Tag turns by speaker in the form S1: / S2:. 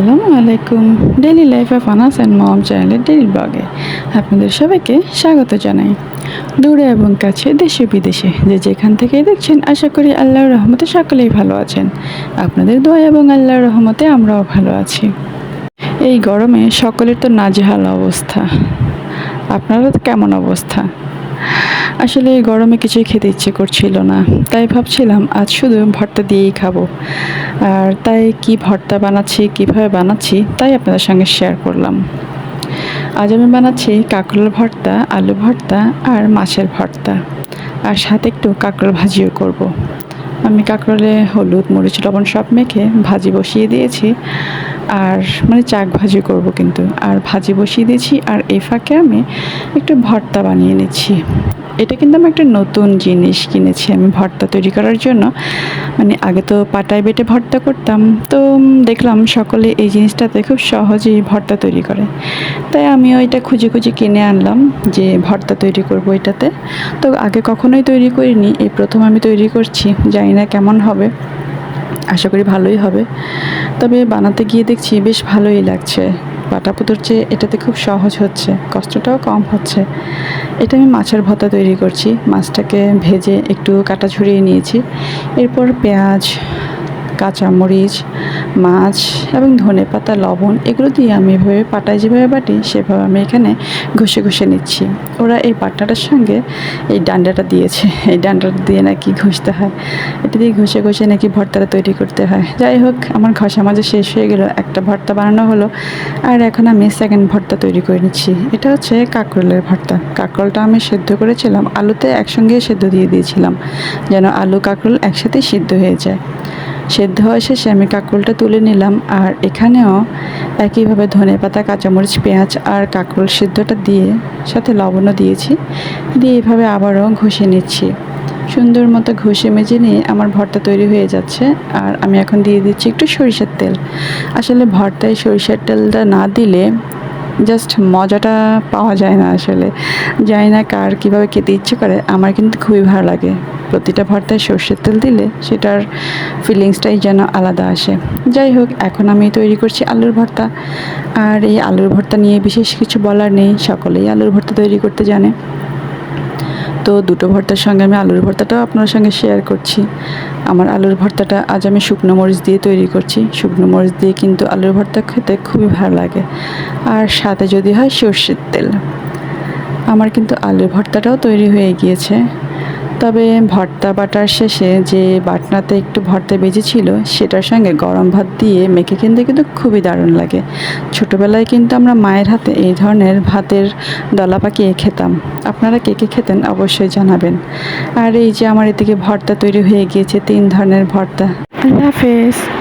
S1: আসসালামু আলাইকুম। Daily life of Anas and mom চ্যানেলের ডেইলি ব্লগে আপনাদের সবাইকে স্বাগত জানাই। দূরে এবং কাছে, দেশে, বিদেশে যে যেখান থেকে দেখছেন, আশা করি আল্লাহর রহমতে সকলেই ভালো আছেন। আপনাদের দোয়া এবং আল্লাহর রহমতে আমরাও ভালো আছি। এই গরমে সকলের তো নাজেহাল অবস্থা। আপনারা তো কেমন অবস্থা? আসলে গরমে কিছুই খেতে ইচ্ছে করছিল না। তাই ভাবছিলাম, আজ শুধু ভর্তা দিয়েই খাব। আর তাই কি ভর্তা বানাচ্ছি, কীভাবে বানাচ্ছি, তাই আপনাদের সঙ্গে শেয়ার করলাম। আজ আমি বানাচ্ছি কাঁকরোল ভর্তা, আলু ভর্তা আর মাছের ভর্তা। আর সাথে একটু কাঁকরোল ভাজিও করব। আমি কাঁকরোলে হলুদ, মরিচ, লবণ সব মেখে ভাজি বসিয়ে দিয়েছি। আর মানে চাক ভাজি করব কিন্তু। আর ভাজি বসিয়ে দিয়েছি আর এই ফাঁকে আমি একটু ভর্তা বানিয়ে নিচ্ছি। এটা কিন্তু আমি একটা নতুন জিনিস কিনেছি আমি ভর্তা তৈরি করার জন্য। মানে আগে তো পাটায় বেটে ভর্তা করতাম। তো দেখলাম সকলে এই জিনিসটাতে খুব সহজেই ভর্তা তৈরি করে। তাই আমিও এটা খুঁজে খুঁজে কিনে আনলাম যে ভর্তা তৈরি করব এটাতে। তো আগে কখনোই তৈরি করিনি, এই প্রথম আমি তৈরি করছি, জানি না কেমন হবে। আশা করি ভালোই হবে। তবে বানাতে গিয়ে দেখছি বেশ ভালোই লাগছে। বাটা পুতুর চেয়ে এটাতে খুব সহজ হচ্ছে, কষ্টটাও কম হচ্ছে। এটা আমি মাছের ভর্তা তৈরি করছি, মাছটাকে ভেজে একটু কাটা ছড়িয়ে নিয়েছি। এরপর পেঁয়াজ কাঁচামরিচ, মাছ এবং ধনে পাতা, লবণ এগুলো দিয়ে আমি এভাবে পাটায় যেভাবে বাটি, সেভাবে আমি এখানে ঘষে ঘষে নিচ্ছি। ওরা এই পাটাটার সঙ্গে এই ডান্ডাটা দিয়েছে। এই ডান্ডাটা দিয়ে নাকি ঘষতে হয়। এটা দিয়ে ঘষে ঘষে নাকি ভর্তাটা তৈরি করতে হয়। যাই হোক, আমার ঘষা মাঝে শেষ হয়ে গেল। একটা ভর্তা বানানো হলো। আর এখন আমি সেকেন্ড ভর্তা তৈরি করে নিচ্ছি। এটা হচ্ছে কাঁকরোলের ভর্তা। কাঁকরোলটা আমি সেদ্ধ করেছিলাম। আলুতে একসঙ্গে সেদ্ধ দিয়ে দিয়েছিলাম। যেন আলু, কাঁকরোল একসাথেই সিদ্ধ হয়ে যায়। সেদ্ধ হওয়া শেষে আমি কাঁকরোলটা তুলে নিলাম আর এখানেও একইভাবে ধনে পাতা, কাঁচামরিচ, পেঁয়াজ আর কাঁকরোল সিদ্ধটা দিয়ে সাথে লবণও দিয়েছি। দিয়ে এভাবে আবারও ঘষে নিচ্ছি। সুন্দর মতো ঘষে মেজে নিয়ে আমার ভর্তা তৈরি হয়ে যাচ্ছে আর আমি এখন দিয়ে দিচ্ছি একটু সরিষার তেল। আসলে ভর্তায় সরিষার তেলটা না দিলে জাস্ট মজাটা পাওয়া যায় না আসলে। জানি না কার কীভাবে খেতে ইচ্ছে করে, আমার কিন্তু খুবই ভালো লাগে। প্রতিটা ভর্তায় সর্ষের তেল দিলে সেটার ফিলিংসটাই যেন আলাদা আসে। যাই হোক, এখন আমি তৈরি করছি আলুর ভর্তা। আর এই আলুর ভর্তা নিয়ে বিশেষ কিছু বলার নেই, সকলেই আলুর ভর্তা তৈরি করতে জানে। তো দুটো ভর্তার সঙ্গে আমি আলুর ভর্তাটাও আপনার সঙ্গে শেয়ার করছি। আমার আলুর ভর্তাটা আজ আমি শুকনো মরিচ দিয়ে তৈরি করছি। শুকনো মরিচ দিয়ে কিন্তু আলুর ভর্তা খেতে খুবই ভালো লাগে। আর সাথে যদি হয় সর্ষের তেল। আমার কিন্তু আলুর ভর্তাটাও তৈরি হয়ে গিয়েছে। তবে ভর্তা বাটার শেষে যে বাটনাতে একটু ভর্তা বেজেছিল সেটার সঙ্গে গরম ভাত দিয়ে মেখে কিনতে কিন্তু খুবই দারুণ লাগে। ছোটোবেলায় কিন্তু আমরা মায়ের হাতে এই ধরনের ভাতের দলা পাকিয়ে খেতাম। আপনারা কে কে খেতেন অবশ্যই জানাবেন। আর এই যে আমার এদিকে ভর্তা তৈরি হয়ে গিয়েছে, তিন ধরনের ভর্তা। আল্লাহ হাফেজ।